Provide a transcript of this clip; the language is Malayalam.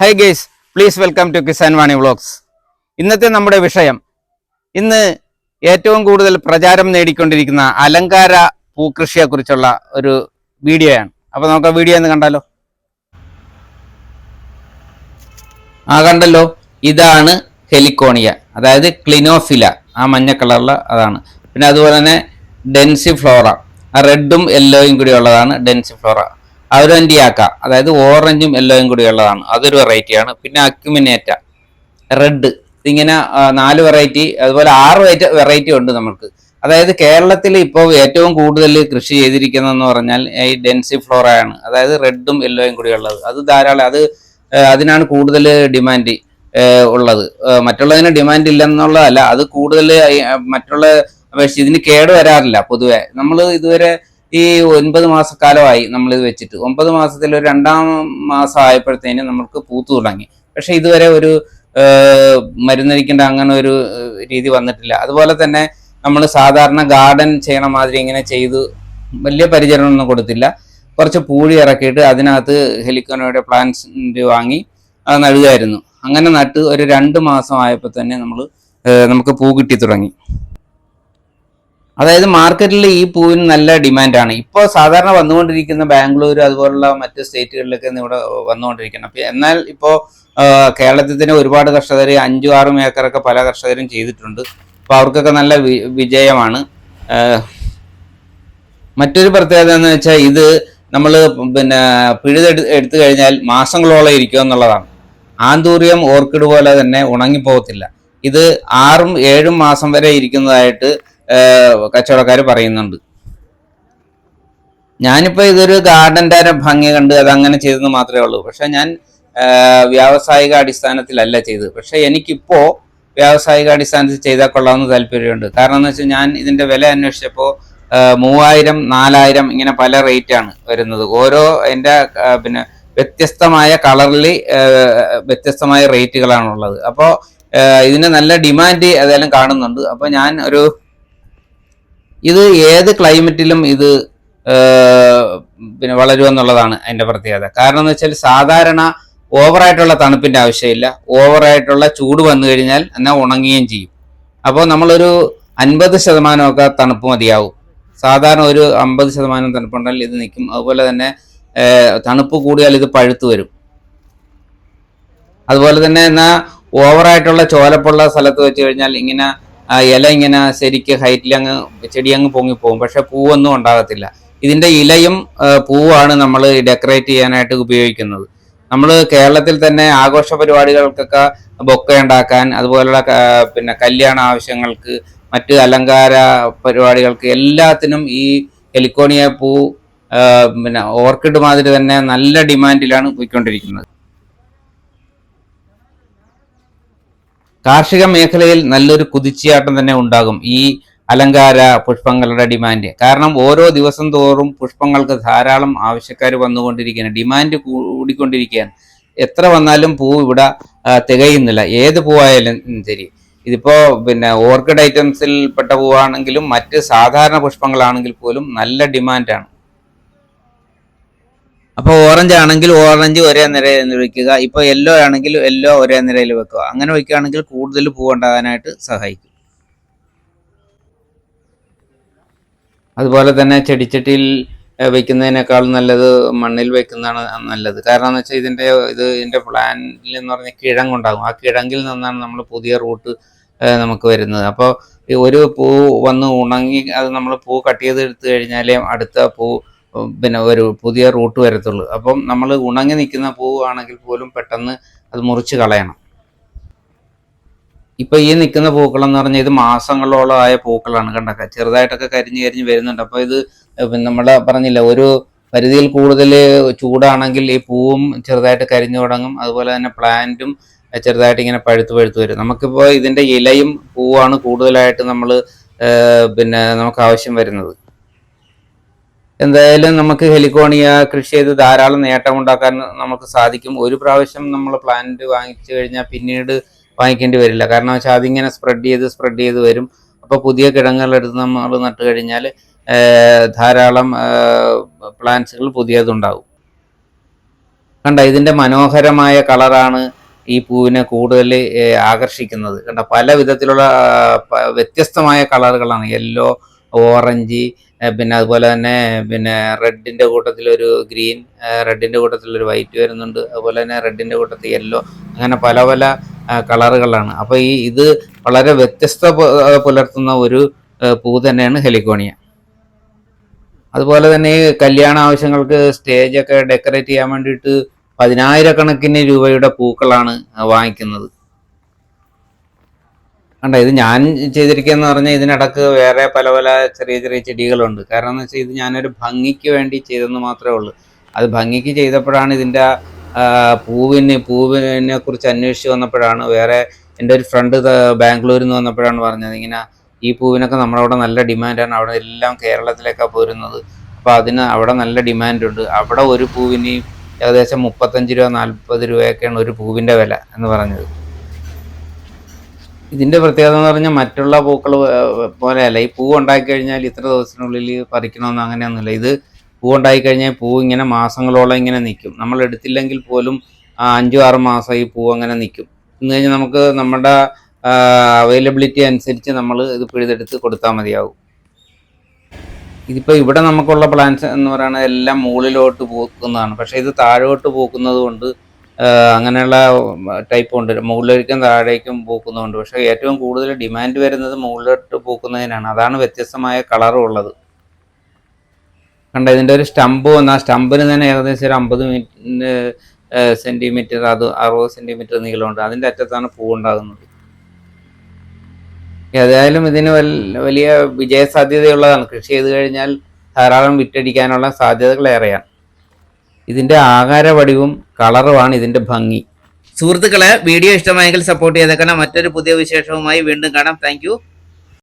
Hi guys please welcome to Kisan Vani vlogs ഇന്നത്തെ നമ്മുടെ വിഷയം ഇന്ന് ഏറ്റവും കൂടുതൽ പ്രചാരം നേടിക്കൊണ്ടിരിക്കുന്ന അലങ്കാര പൂക്കൃഷിയെക്കുറിച്ചുള്ള ഒരു വീഡിയോയാണ്. അപ്പോൾ നമുക്ക് വീഡിയോ ഒന്ന് കണ്ടാലോ? ആ കണ്ടല്ലോ. ഇതാണ് ഹെലിക്കോണിയ അതായത് ക്ലിനോഫില. ആ മഞ്ഞ കളറുള്ള അതാണ്. പിന്നെ അതുപോലെ തന്നെ ഡെൻസി ഫ്ലോറ ആ റെഡും യെല്ലോയും കൂടി ഉള്ളതാണ് ഡെൻസിഫ്ലോറ. അവരന്റിയാക്ക അതായത് ഓറഞ്ചും യെല്ലോയും കൂടി ഉള്ളതാണ്. അതൊരു വെറൈറ്റിയാണ് പിന്നെ അക്യുമിനേറ്റ റെഡ് ഇതിങ്ങനെ നാല് വെറൈറ്റി അതുപോലെ ആറ് വെറൈറ്റി ഉണ്ട് നമുക്ക് അതായത് കേരളത്തിൽ ഇപ്പോൾ ഏറ്റവും കൂടുതൽ കൃഷി ചെയ്തിരിക്കുന്നതെന്ന് പറഞ്ഞാൽ ഈ ഡെൻസി ഫ്ലോറയാണ് അതായത് റെഡും യെല്ലോയും കൂടി ഉള്ളത്. അത് ധാരാളം അത് അതിനാണ് കൂടുതൽ ഡിമാൻഡ് ഉള്ളത്. മറ്റുള്ളതിന് ഡിമാൻഡ് ഇല്ലെന്നുള്ളതല്ല അത് കൂടുതൽ മറ്റുള്ള അപേക്ഷിച്ച് ഇതിന് കേട് വരാറില്ല പൊതുവെ. നമ്മൾ ഇതുവരെ ഈ ഒൻപത് മാസക്കാലമായി നമ്മൾ ഇത് വെച്ചിട്ട്. ഒമ്പത് മാസത്തിൽ ഒരു രണ്ടാം മാസം ആയപ്പോഴത്തേന് നമുക്ക് പൂത്തു തുടങ്ങി. പക്ഷെ ഇതുവരെ ഒരു മരുന്നരിക്കേണ്ട അങ്ങനെ ഒരു രീതി വന്നിട്ടില്ല. അതുപോലെ തന്നെ നമ്മൾ സാധാരണ ഗാർഡൻ ചെയ്യണ മാതിരി ഇങ്ങനെ ചെയ്ത് വലിയ പരിചരണമൊന്നും കൊടുത്തില്ല. കുറച്ച് പൂഴി ഇറക്കിയിട്ട് അതിനകത്ത് ഹെലിക്കോനോയുടെ പ്ലാന്റ്സ് വാങ്ങി അത് നടുകയായിരുന്നു. അങ്ങനെ നട്ട് ഒരു രണ്ട് മാസം ആയപ്പോൾ തന്നെ നമ്മൾ നമുക്ക് പൂ കിട്ടി തുടങ്ങി. അതായത് മാർക്കറ്റിൽ ഈ പൂവിന് നല്ല ഡിമാൻഡാണ് ഇപ്പോൾ സാധാരണ വന്നുകൊണ്ടിരിക്കുന്ന ബാംഗ്ലൂർ അതുപോലുള്ള മറ്റ് സ്റ്റേറ്റുകളിലൊക്കെ ഇവിടെ വന്നുകൊണ്ടിരിക്കണം എന്നാൽ ഇപ്പോൾ കേരളത്തിൽ തന്നെ ഒരുപാട് കർഷകർ അഞ്ചും ആറും ഏക്കറൊക്കെ പല കർഷകരും ചെയ്തിട്ടുണ്ട്. അപ്പോൾ അവർക്കൊക്കെ നല്ല വിജയമാണ്. മറ്റൊരു പ്രത്യേകത എന്ന് വെച്ചാൽ ഇത് നമ്മൾ പിന്നെ പിഴുതെടു എടുത്തു കഴിഞ്ഞാൽ മാസങ്ങളോളം ഇരിക്കുക എന്നുള്ളതാണ്. ആന്തൂറിയം ഓർക്കിഡ് പോലെ തന്നെ ഉണങ്ങിപ്പോകത്തില്ല. ഇത് ആറും ഏഴും മാസം വരെ ഇരിക്കുന്നതായിട്ട് കച്ചവടക്കാർ പറയുന്നുണ്ട്. ഞാനിപ്പോൾ ഇതൊരു ഗാർഡന്റെ ഭംഗി കണ്ട് അത് അങ്ങനെ ചെയ്തെന്ന് മാത്രമേ ഉള്ളൂ. പക്ഷെ ഞാൻ വ്യാവസായിക അടിസ്ഥാനത്തിലല്ല ചെയ്തത്. പക്ഷെ എനിക്കിപ്പോ വ്യാവസായിക അടിസ്ഥാനത്തിൽ ചെയ്താൽ കൊള്ളാമെന്ന് താല്പര്യമുണ്ട്. കാരണം എന്ന് വെച്ചാൽ ഞാൻ ഇതിന്റെ വില അന്വേഷിച്ചപ്പോൾ മൂവായിരം നാലായിരം ഇങ്ങനെ പല റേറ്റ് ആണ് വരുന്നത്. ഓരോ എന്റെ പിന്നെ വ്യത്യസ്തമായ കളറിൽ വ്യത്യസ്തമായ റേറ്റുകളാണുള്ളത്. അപ്പോൾ ഇതിന് നല്ല ഡിമാൻഡ് ഏതായാലും കാണുന്നുണ്ട്. അപ്പോൾ ഞാൻ ഒരു ഇത് ഏത് ക്ലൈമറ്റിലും ഇത് പിന്നെ വളരുമെന്നുള്ളതാണ് അതിന്റെ പ്രത്യേകത. കാരണം എന്ന് വെച്ചാൽ സാധാരണ ഓവറായിട്ടുള്ള തണുപ്പിന്റെ ആവശ്യമില്ല. ഓവറായിട്ടുള്ള ചൂട് വന്നു കഴിഞ്ഞാൽ എന്നാൽ ഉണങ്ങുകയും ചെയ്യും. അപ്പോൾ നമ്മളൊരു അൻപത് ശതമാനമൊക്കെ തണുപ്പ് മതിയാവും. സാധാരണ ഒരു അമ്പത് ശതമാനം തണുപ്പുണ്ടെങ്കിൽ ഇത് നിൽക്കും. അതുപോലെ തന്നെ തണുപ്പ് കൂടിയാൽ ഇത് പഴുത്തു വരും. അതുപോലെ തന്നെ എന്നാൽ ഓവറായിട്ടുള്ള ചോലപ്പുള്ള സ്ഥലത്ത് വെച്ച് കഴിഞ്ഞാൽ ഇങ്ങനെ ആ ഇല ഇങ്ങനെ ശരിക്ക് ഹൈറ്റിൽ അങ്ങ് ചെടി അങ്ങ് പൊങ്ങിപ്പോകും പക്ഷെ പൂവൊന്നും ഉണ്ടാകത്തില്ല. ഇതിന്റെ ഇലയും പൂവാണ് നമ്മൾ ഡെക്കറേറ്റ് ചെയ്യാനായിട്ട് ഉപയോഗിക്കുന്നത്. നമ്മൾ കേരളത്തിൽ തന്നെ ആഘോഷ പരിപാടികൾക്കൊക്കെ ബൊക്ക ഉണ്ടാക്കാൻ അതുപോലുള്ള പിന്നെ കല്യാണ ആവശ്യങ്ങൾക്ക് മറ്റ് അലങ്കാര പരിപാടികൾക്ക് എല്ലാത്തിനും ഈ ഹെലിക്കോണിയ പൂ പിന്നെ ഓർക്കിഡ് മാതിരി തന്നെ നല്ല ഡിമാൻഡിലാണ് പോയിക്കൊണ്ടിരിക്കുന്നത്. കാർഷിക മേഖലയിൽ നല്ലൊരു കുതിച്ചുചാട്ടം തന്നെ ഉണ്ടാകും ഈ അലങ്കാര പുഷ്പങ്ങളുടെ ഡിമാൻഡ് കാരണം ഓരോ ദിവസം തോറും പുഷ്പങ്ങൾക്ക് ധാരാളം ആവശ്യക്കാർ വന്നുകൊണ്ടിരിക്കുകയാണ്. ഡിമാൻഡ് കൂടിക്കൊണ്ടിരിക്കുകയാണ്. എത്ര വന്നാലും പൂ ഇവിടെ തികയുന്നില്ല. ഏത് പൂവായാലും ശരി. ഇതിപ്പോ പിന്നെ ഓർക്കിഡ് ഐറ്റംസിൽ പെട്ട പൂവാണെങ്കിലും മറ്റ് സാധാരണ പുഷ്പങ്ങളാണെങ്കിൽ പോലും നല്ല ഡിമാൻഡാണ് അപ്പോൾ ഓറഞ്ച് ആണെങ്കിൽ ഓറഞ്ച് ഒരേ നിരയിൽ വെക്കുക. ഇപ്പോൾ യെല്ലോ ആണെങ്കിൽ യെല്ലോ ഒരേ നിരയിൽ വെക്കുക. അങ്ങനെ വെക്കുകയാണെങ്കിൽ കൂടുതൽ പൂ ഉണ്ടാകാനായിട്ട് സഹായിക്കും. അതുപോലെ തന്നെ ചെടിച്ചട്ടിയിൽ വെക്കുന്നതിനേക്കാൾ നല്ലത് മണ്ണിൽ വെക്കുന്നതാണ് നല്ലത്. കാരണം എന്ന് വെച്ചാൽ ഇതിന്റെ ഇത് ഇതിന്റെ പ്ലാന്റിൽ എന്ന് പറഞ്ഞാൽ കിഴങ്ങുണ്ടാകും ആ കിഴങ്ങിൽ നിന്നാണ് നമ്മൾ പുതിയ റൂട്ട് നമുക്ക് വരുന്നത്. അപ്പോൾ ഒരു പൂ വന്ന് ഉണങ്ങി അത് നമ്മൾ പൂ കട്ട് ചെയ്ത് എടുത്തു കഴിഞ്ഞാലേ അടുത്ത പൂ പിന്നെ ഒരു പുതിയ റൂട്ട് വരത്തുള്ളൂ. അപ്പം നമ്മൾ ഉണങ്ങി നിൽക്കുന്ന പൂവാണെങ്കിൽ പോലും പെട്ടെന്ന് അത് മുറിച്ച് കളയണം. ഇപ്പൊ ഈ നിൽക്കുന്ന പൂക്കളെന്ന് പറഞ്ഞാൽ ഇത് മാസങ്ങളോളം ആയ പൂക്കളാണ് കണ്ടൊക്കെ ചെറുതായിട്ടൊക്കെ കരിഞ്ഞ് കരിഞ്ഞ് വരുന്നുണ്ട്. അപ്പോൾ ഇത് നമ്മൾ പറഞ്ഞില്ല ഒരു പരിധിയിൽ കൂടുതൽ ചൂടാണെങ്കിൽ ഈ പൂവും ചെറുതായിട്ട് കരിഞ്ഞു തുടങ്ങും. അതുപോലെ തന്നെ പ്ലാന്റും ചെറുതായിട്ട് ഇങ്ങനെ പഴുത്ത് പഴുത്ത് വരും. നമുക്കിപ്പോൾ ഇതിന്റെ ഇലയും പൂവാണ് കൂടുതലായിട്ട് നമ്മൾ പിന്നെ നമുക്ക് ആവശ്യം വരുന്നത്. എന്തായാലും നമുക്ക് ഹെലിക്കോണിയ കൃഷി ചെയ്ത് ധാരാളം നേട്ടം ഉണ്ടാക്കാൻ നമുക്ക് സാധിക്കും. ഒരു പ്രാവശ്യം നമ്മൾ പ്ലാന്റ് വാങ്ങിച്ചു കഴിഞ്ഞാൽ പിന്നീട് വാങ്ങിക്കേണ്ടി വരില്ല. കാരണം വെച്ചാൽ അതിങ്ങനെ സ്പ്രെഡ് ചെയ്ത് സ്പ്രെഡ് ചെയ്ത് വരും. അപ്പോൾ പുതിയ കിടങ്ങളെടുത്ത് നമ്മൾ നട്ട് കഴിഞ്ഞാൽ ധാരാളം പ്ലാന്റ്സുകൾ പുതിയതുണ്ടാവും. കണ്ട ഇതിന്റെ മനോഹരമായ കളറാണ് ഈ പൂവിനെ കൂടുതൽ ആകർഷിക്കുന്നത്. കണ്ട പല വിധത്തിലുള്ള വ്യത്യസ്തമായ കളറുകളാണ്. യെല്ലോ ഓറഞ്ച് പിന്നെ അതുപോലെ തന്നെ പിന്നെ റെഡിന്റെ കൂട്ടത്തിൽ ഒരു ഗ്രീൻ റെഡിന്റെ കൂട്ടത്തിൽ ഒരു വൈറ്റ് വരുന്നുണ്ട്. അതുപോലെ തന്നെ റെഡിന്റെ കൂട്ടത്തിൽ യെല്ലോ. അങ്ങനെ പല പല കളറുകളാണ്. അപ്പോൾ ഈ ഇത് വളരെ വ്യത്യസ്ത പുലർത്തുന്ന ഒരു പൂ തന്നെയാണ് ഹെലിക്കോണിയ അതുപോലെ തന്നെ ഈ കല്യാണ ആവശ്യങ്ങൾക്ക് സ്റ്റേജൊക്കെ ഡെക്കറേറ്റ് ചെയ്യാൻ വേണ്ടിയിട്ട് പതിനായിരക്കണക്കിന് രൂപയുടെ പൂക്കളാണ് വാങ്ങിക്കുന്നത്. കണ്ട ഇത് ഞാൻ ചെയ്തിരിക്കുകയെന്ന് പറഞ്ഞാൽ ഇതിനിടക്ക് വേറെ പല പല ചെറിയ ചെറിയ ചെടികളുണ്ട്. കാരണം എന്ന് വെച്ചാൽ ഇത് ഞാനൊരു ഭംഗിക്ക് വേണ്ടി ചെയ്തെന്ന് മാത്രമേ ഉള്ളൂ. അത് ഭംഗിക്ക് ചെയ്തപ്പോഴാണ് ഇതിന്റെ പൂവിന് പൂവിനെ കുറിച്ച് അന്വേഷിച്ച് വന്നപ്പോഴാണ് വേറെ എന്റെ ഒരു ഫ്രണ്ട് ബാംഗ്ലൂരിൽ നിന്ന് വന്നപ്പോഴാണ് പറഞ്ഞത്. ഇങ്ങനെ ഈ പൂവിനൊക്കെ നമ്മളവിടെ നല്ല ഡിമാൻഡാണ്. അവിടെ എല്ലാം കേരളത്തിലേക്കാണ് പോരുന്നത്. അപ്പോൾ അതിന് അവിടെ നല്ല ഡിമാൻഡുണ്ട്. അവിടെ ഒരു പൂവിന് ഏകദേശം മുപ്പത്തഞ്ച് രൂപ നാൽപ്പത് രൂപയൊക്കെയാണ് ഒരു പൂവിന്റെ വില എന്ന് പറഞ്ഞത്. ഇതിന്റെ പ്രത്യേകത എന്ന് പറഞ്ഞാൽ മറ്റുള്ള പൂക്കൾ പോലെയല്ല. ഈ പൂ ഉണ്ടാക്കി കഴിഞ്ഞാൽ ഇത്ര ദിവസത്തിനുള്ളിൽ പറിക്കണമെന്ന് അങ്ങനെയൊന്നുമില്ല. ഇത് പൂ ഉണ്ടായി കഴിഞ്ഞാൽ പൂ ഇങ്ങനെ മാസങ്ങളോളം ഇങ്ങനെ നിൽക്കും. നമ്മൾ എടുത്തില്ലെങ്കിൽ പോലും അഞ്ചു ആറ് മാസം ഈ പൂ അങ്ങനെ നിൽക്കും. എന്ന് കഴിഞ്ഞാൽ നമുക്ക് നമ്മുടെ അവൈലബിലിറ്റി അനുസരിച്ച് നമ്മൾ ഇത് പിഴുതെടുത്ത് കൊടുത്താൽ മതിയാവും. ഇതിപ്പോൾ ഇവിടെ നമുക്കുള്ള പ്ലാന്റ്സ് എന്ന് പറയുന്നത് എല്ലാം മുകളിലോട്ട് പൂക്കുന്നതാണ്. പക്ഷേ ഇത് താഴോട്ട് പൂക്കുന്നത് കൊണ്ട് അങ്ങനെയുള്ള ടൈപ്പ് ഉണ്ട്. മുകളിലേക്കും താഴേക്കും പൂക്കുന്നുണ്ട് പക്ഷേ ഏറ്റവും കൂടുതൽ ഡിമാൻഡ് വരുന്നത് മുകളിലോട്ട് പൂക്കുന്നതിനാണ്. അതാണ് വ്യത്യസ്തമായ കളറും ഉള്ളത്. കണ്ട ഇതിന്റെ ഒരു സ്റ്റമ്പ് വന്ന ആ സ്റ്റമ്പിന് തന്നെ ഏകദേശം ഒരു അമ്പത് മീറ്റർ സെന്റിമീറ്റർ അത് അറുപത് സെന്റിമീറ്റർ നീളമുണ്ട്. അതിന്റെ അറ്റത്താണ് പൂ ഉണ്ടാകുന്നത് ഏതായാലും ഇതിന് വലിയ വിജയസാധ്യതയുള്ളതാണ്. കൃഷി ചെയ്ത് കഴിഞ്ഞാൽ ധാരാളം വിറ്റടിക്കാനുള്ള സാധ്യതകൾ ഏറെയാണ് ഇതിന്റെ ആകാരവടിവും കളറുമാണ് ഇതിന്റെ ഭംഗി. സുഹൃത്തുക്കളെ വീഡിയോ ഇഷ്ടമായെങ്കിൽ സപ്പോർട്ട് ചെയ്തേക്കണം. മറ്റൊരു പുതിയ വിശേഷവുമായി വീണ്ടും കാണാം. താങ്ക്